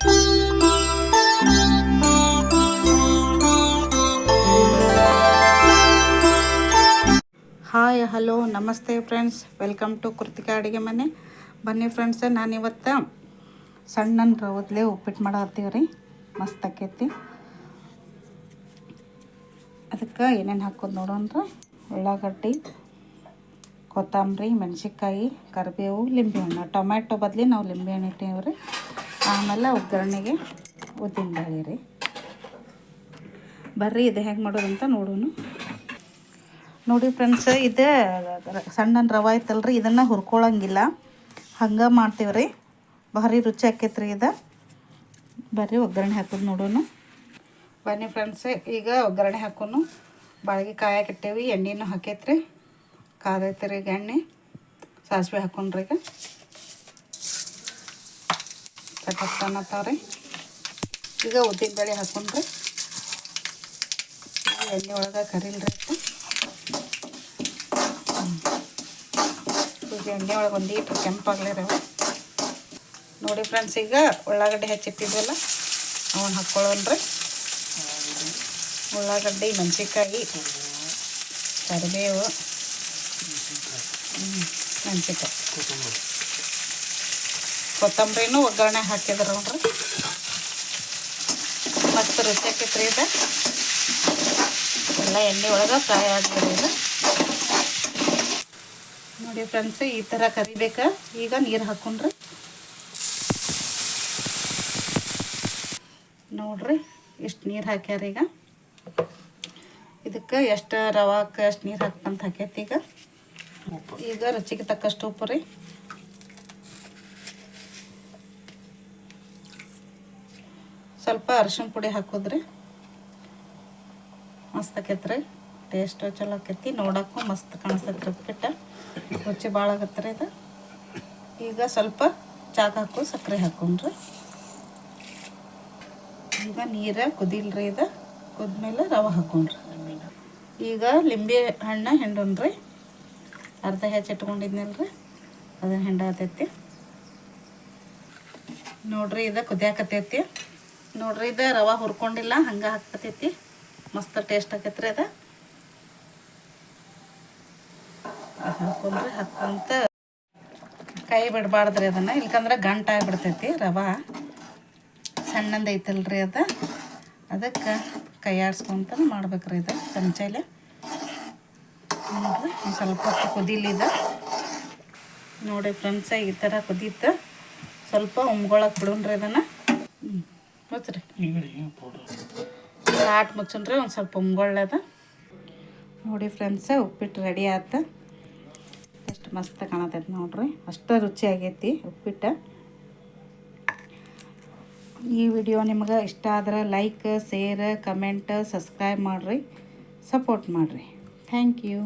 Hi, hello, ನಮಸ್ತೆ friends welcome to Krithika ಅಡುಗೆ ಮನೆ. ಬನ್ನಿ ಫ್ರೆಂಡ್ಸ್ ನಾನಿವತ್ತು ಸಣ್ಣನ ರವದ್ಲೆ ಉಪ್ಪಿಟ್ಟು ಮಾಡತ್ತೀವಿ ರೀ ಮಸ್ತ್ ಆಕೈತಿ. ಅದಕ್ಕೆ ಏನೇನು ಹಾಕೋದು ನೋಡೋಣ್ರಿ ಉಳ್ಳಾಗಡ್ಡಿ, ಕೊತ್ತಂಬರಿ, ಮೆಣಸಿನ್ಕಾಯಿ, ಕರಿಬೇವು ಲಿಂಬೆಹಣ್ಣು ಟೊಮ್ಯಾಟೊ ಬದಲಿ ನಾವು ಲಿಂಬೆಹಣ್ಣು ಇಟ್ಟೀವಿ ರೀ ಆಮೇಲೆ ಒಗ್ಗರಣೆಗೆ ಉದ್ದಿನಬೇಳೆ ರೀ. ಬರ್ರಿ, ಇದು ಹೆಂಗೆ ಮಾಡೋದಂತ ನೋಡೋಣ ನೋಡಿ ಫ್ರೆಂಡ್ಸ್, ಇದು ಸಣ್ಣ ರವೆ ರೀ ಇದನ್ನು ಹುರ್ಕೊಳ್ಳೋಂಗಿಲ್ಲ ಹಂಗೆ ಮಾಡ್ತೀವಿ ರೀ. ಭಾರಿ ರುಚಿ ಆಕೈತ್ರಿ ಇದು. ಬರ್ರಿ, ಒಗ್ಗರಣೆ ಹಾಕೋದು ನೋಡೋಣ ಬನ್ನಿ ಫ್ರೆಂಡ್ಸ್, ಈಗ ಒಗ್ಗರಣೆ ಹಾಕೋನು. ಬಾಳಿಗೆ ಕಾಯಕಟ್ಟೇವಿ ಎಣ್ಣೆನೂ ಹಾಕೈತ್ರಿ. ಕಾದೈತೆ ರೀ ಈಗ ಎಣ್ಣೆ. ಸಾಸಿವೆ ಹಾಕೊಂಡ್ರಿ ಈಗ. ಚಟಕ್ ತಾರೆ ಈಗ ಉದ್ದಿನ ಬೇಳೆ ಹಾಕೊಂಡ್ರೆ ಎಣ್ಣೆ ಒಳಗೆ ಕರಿಲ್ರಿ ಈಗ ಎಣ್ಣೆ ಒಳಗೆ ಒಂದು ಈಟು ಕೆಂಪಾಗ್ಲಿರವ ನೋಡಿ ಫ್ರೆಂಡ್ಸ್, ಈಗ ಉಳ್ಳಾಗಡ್ಡೆ ಹೆಚ್ಚಿಟ್ಟಿದ್ವಲ್ಲ, ಅವನು ಹಾಕ್ಕೊಳ್ಳೋಣ್ರಿ ಉಳ್ಳಾಗಡ್ಡೆ, ಮೆಣಸಿನ್ಕಾಯಿ, ಕರಿಬೇವು ಮೆಣಸಿನ್ಕಾಯಿ. ಕೊತ್ತಂಬರಿನೂ ಒಗ್ಗರಣೆ ಹಾಕಿದ್ರು ನೋಡ್ರಿ. ಮತ್ತು ರುಚಿ ಆಕೈತ್ರಿ ಇದು ಎಲ್ಲ ಎಣ್ಣೆ ಒಳಗೆ ಫ್ರೈ ಆಗ್ತದೆ ಇದು ನೋಡಿ ಫ್ರೆಂಡ್ಸ್, ಈ ಥರ ಕರಿಬೇಕಾ. ಈಗ ನೀರು ಹಾಕೊಂಡ್ರಿ. ನೋಡ್ರಿ, ಎಷ್ಟು ನೀರು ಹಾಕ್ಯಾರ ಈಗ. ಇದಕ್ಕೆ ಎಷ್ಟು ರವಾಕ ಎಷ್ಟು ನೀರು ಹಾಕ್ತಂತ ಹಾಕೈತಿ ಈಗ. ಈಗ ರುಚಿಗೆ ತಕ್ಕಷ್ಟು ಉಪ್ಪು ರೀ. ಸ್ವಲ್ಪ ಅರಶಿನ ಪುಡಿ ಹಾಕೋದ್ರಿ. ಮಸ್ತ್ ಆಕೈತ್ರಿ. ಟೇಸ್ಟ್ ಚಲೋ ಆಕೈತಿ. ನೋಡೋಕ್ಕೂ ಮಸ್ತ್ ಕಾಣಿಸ್ತೈತಿ ಉಪ್ಪಿಟ್ಟು. ರುಚಿ ಭಾಳ ಆಗತ್ತೆ ರೀ ಇದು. ಈಗ ಸ್ವಲ್ಪ ಚಾಕ್ ಹಾಕು, ಸಕ್ಕರೆ ಹಾಕೊಂಡ್ರಿ. ಈಗ ನೀರು ಕುದಿಲ್ರಿ ಇದು. ಕುದ್ಮೇಲೆ ರವೆ ಹಾಕೊಂಡ್ರಿ. ಈಗ ಲಿಂಬೆ ಹಣ್ಣು ಹಿಂಡೋಣ್ರಿ ಅರ್ಧ ಹೆಚ್ಚು ಇಟ್ಕೊಂಡಿದ್ನಲ್ರಿ. ಅದನ್ನು ಹಿಂಡಾತೈತಿ. ನೋಡ್ರಿ ಇದು ಕುದಿಯಾಕತೈತಿ. ನೋಡ್ರಿ, ಇದು ರವೆ ಹುರ್ಕೊಂಡಿಲ್ಲ, ಹಂಗೆ ಹಾಕತೈತಿ ಮಸ್ತ್ ಟೇಸ್ಟ್ ಆಕೈತ್ರಿ ಅದು. ಹಾಕೊಂಡ್ರಿ ಹಾಕೊಂತ ಕೈ ಬಿಡಬಾರ್ದ್ರಿ ಅದನ್ನು. ಇಲ್ಕಂದ್ರೆ ಗಂಟು ಆಗಿಬಿಡ್ತೈತಿ ರವೆ. ಸಣ್ಣಂದ ಐತಲ್ರಿ ಅದು. ಅದಕ್ಕೆ ಕೈ ಆಡ್ಸ್ಕೊಂತ ಮಾಡ್ಬೇಕ್ರಿ ಇದು ಚಮಚಲೆ ನೋಡ್ರಿ ಸ್ವಲ್ಪ ಹೊತ್ತು ಕುದಿಲಿ ಇದು ನೋಡಿ ಫ್ರೆಂಡ್ಸ, ಈ ಥರ ಕುದೀತು. ಸ್ವಲ್ಪ ಉಮ್ಗೊಳಕ್ಕೆ ಬಿಡೋಣ್ರಿ ಇದನ್ನು ಲಾಟ್ ಮುಚ್ಚನ್ರಿ ಒಂದು ಸ್ವಲ್ಪ ಉಮ್ಗೊಳ್ಳದ ನೋಡಿ ಫ್ರೆಂಡ್ಸ ಉಪ್ಪಿಟ್ಟು ರೆಡಿ ಆಯ್ತು ಎಷ್ಟು ಮಸ್ತ್ ಕಾಣತೈತೆ ನೋಡ್ರಿ. ಅಷ್ಟು ರುಚಿ ಆಗೈತಿ ಉಪ್ಪಿಟ್ಟು. ಈ ವಿಡಿಯೋ ನಿಮ್ಗೆ ಇಷ್ಟ ಆದ್ರೆ ಲೈಕ್ ಶೇರ್ ಕಮೆಂಟ್ ಸಬ್ಸ್ಕ್ರೈಬ್ ಮಾಡಿರಿ. ಸಪೋರ್ಟ್ ಮಾಡಿರಿ. Thank you